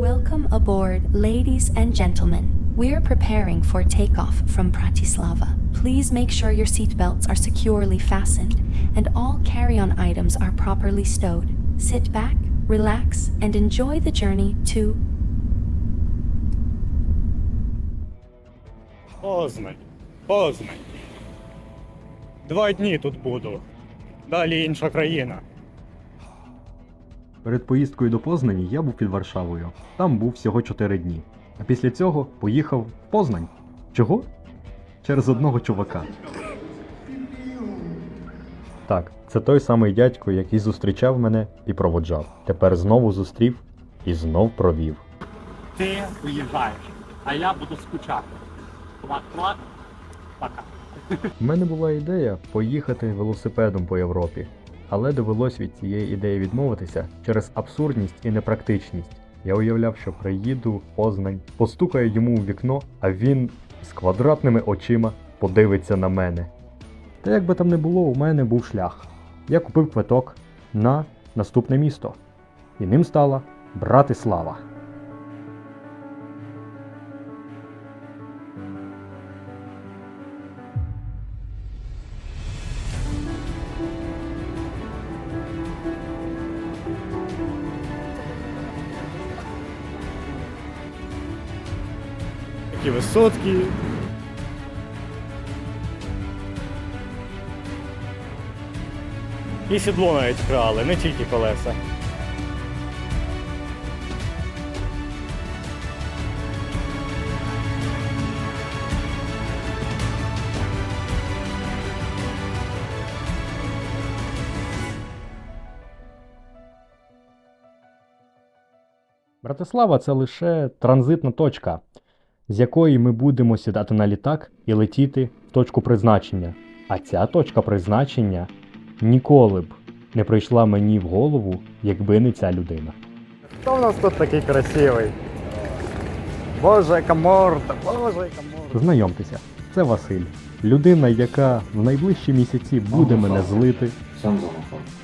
Welcome aboard, ladies and gentlemen. We're preparing for takeoff from Bratislava. Please make sure your seatbelts are securely fastened and all carry on items are properly stowed. Sit back, relax, and enjoy the journey to Познань. Познань. Два дні тут буду. Далі інша країна. Перед поїздкою до Познані я був під Варшавою. Там був всього 4 дні. А після цього поїхав в Познань. Чого? Через одного чувака. Так, це той самий дядько, який зустрічав мене і проводжав. Тепер знову зустрів і знов провів. Ти уїжджаєш, а я буду скучати. Клак-клак, пока. У мене була ідея поїхати велосипедом по Європі, але довелось від цієї ідеї відмовитися через абсурдність і непрактичність. Я уявляв, що приїду Познань, постукаю йому у вікно, а він з квадратними очима подивиться на мене. Та як би там не було, у мене був шлях. Я купив квиток на наступне місто. І ним стала Братислава. Такі висотки. І сідло навіть крали, не тільки колеса. Братислава це лише транзитна точка, з якої ми будемо сідати на літак і летіти в точку призначення. А ця точка призначення ніколи б не прийшла мені в голову, якби не ця людина. Хто в нас тут такий красивий? Боже, Каморта, боже, Каморта. Знайомтеся, це Василь, людина, яка в найближчі місяці буде мене злити,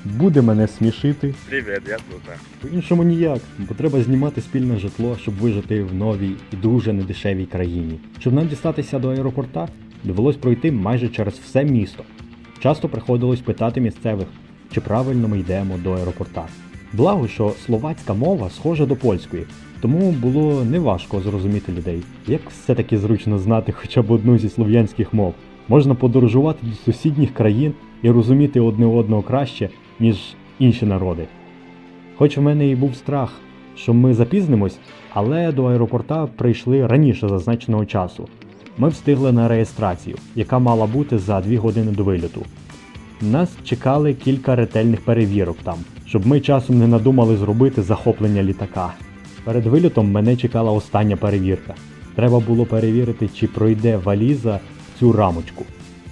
буде мене смішити. Привет, я тут. По-іншому ніяк, бо треба знімати спільне житло, щоб вижити в новій і дуже недешевій країні. Щоб нам дістатися до аеропорта, довелось пройти майже через все місто. Часто приходилось питати місцевих, чи правильно ми йдемо до аеропорта. Благо, що словацька мова схожа до польської, тому було неважко зрозуміти людей. Як все-таки зручно знати хоча б одну зі слов'янських мов. Можна подорожувати до сусідніх країн і розуміти одне одного краще, ніж інші народи. Хоч в мене і був страх, що ми запізнимось, але до аеропорта прийшли раніше зазначеного часу. Ми встигли на реєстрацію, яка мала бути за 2 години до вильоту. Нас чекали кілька ретельних перевірок там, щоб ми часом не надумали зробити захоплення літака. Перед вильотом мене чекала остання перевірка. Треба було перевірити, чи пройде валіза цю рамочку.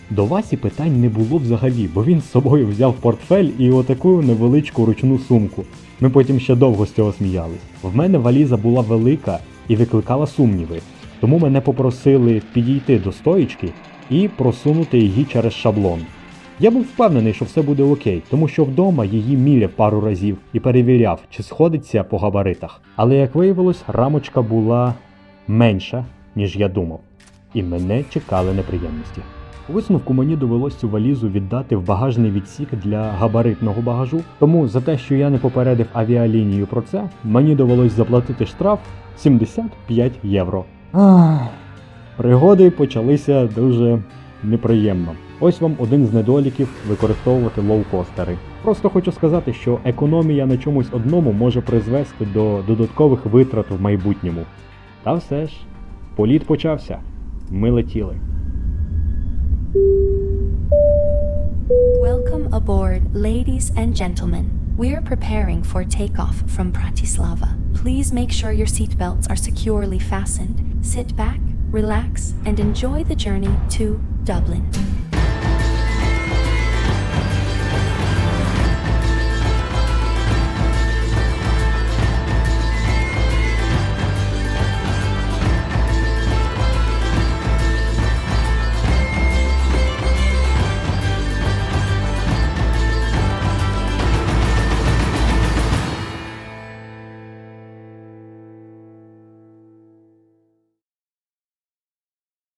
До Васі питань не було взагалі, бо він з собою взяв портфель і отаку невеличку ручну сумку. Ми потім ще довго з цього сміялись. В мене валіза була велика і викликала сумніви, тому мене попросили підійти до стоїчки і просунути її через шаблон. Я був впевнений, що все буде окей, тому що вдома її міряв пару разів і перевіряв, чи сходиться по габаритах. Але як виявилось, рамочка була менша, ніж я думав, і мене чекали неприємності. У висновку мені довелось цю валізу віддати в багажний відсік для габаритного багажу. Тому за те, що я не попередив авіалінію про це, мені довелось заплатити штраф 75 євро. Ах, пригоди почалися дуже неприємно. Ось вам один з недоліків використовувати лоукостери. Просто хочу сказати, що економія на чомусь одному може призвести до додаткових витрат в майбутньому. Та все ж, політ почався. Ми летіли. Welcome aboard, ladies and gentlemen. We're preparing for takeoff from Bratislava. Please make sure your seatbelts are securely fastened. Sit back, relax, and enjoy the journey to Dublin.